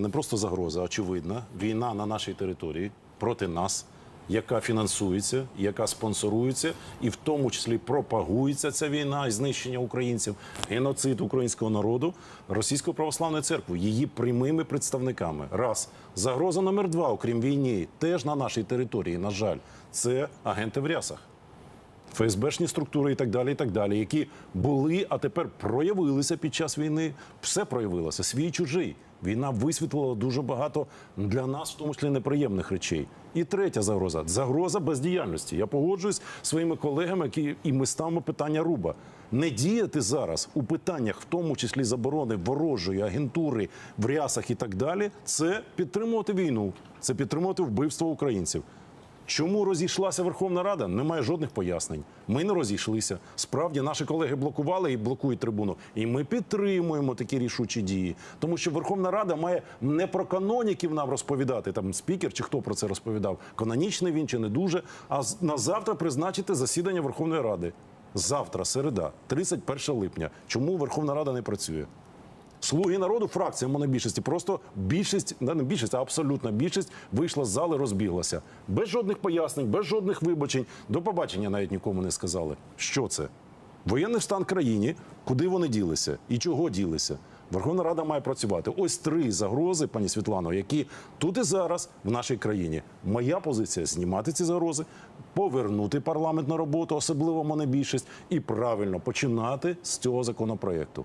Не просто загроза, очевидна. Війна на нашій території проти нас, яка фінансується, яка спонсорується, і в тому числі пропагується ця війна і знищення українців, геноцид українського народу, Російською православною церквою, її прямими представниками. Раз загроза номер два, окрім війни, теж на нашій території, на жаль, це агенти в рясах. ФСБшні структури і так далі, і так далі, які були, а тепер проявилися під час війни. Все проявилося, свій чужий. Війна висвітлила дуже багато для нас, в тому числі неприємних речей. І третя загроза загроза бездіяльності. Я погоджуюсь зі своїми колегами, які і ми ставимо питання руба. Не діяти зараз у питаннях, в тому числі заборони ворожої агентури в рясах і так далі, це підтримувати війну, це підтримувати вбивство українців. Чому розійшлася Верховна Рада? Немає жодних пояснень. Ми не розійшлися. Справді наші колеги блокували і блокують трибуну. І ми підтримуємо такі рішучі дії. Тому що Верховна Рада має не про каноніків нам розповідати, там спікер чи хто про це розповідав, канонічний він чи не дуже. А на завтра призначити засідання Верховної Ради. Завтра, середа, 31 липня. Чому Верховна Рада не працює? Слуги народу, фракція монобільшості, просто більшість, не більшість, а абсолютна більшість вийшла з зали, розбіглася. Без жодних пояснень, без жодних вибачень. До побачення навіть нікому не сказали. Що це? Воєнний стан країні, куди вони ділися і чого ділися. Верховна Рада має працювати. Ось три загрози, пані Світлано, які тут і зараз в нашій країні. Моя позиція знімати ці загрози, повернути парламент на роботу, особливо монобільшість, і правильно починати з цього законопроекту.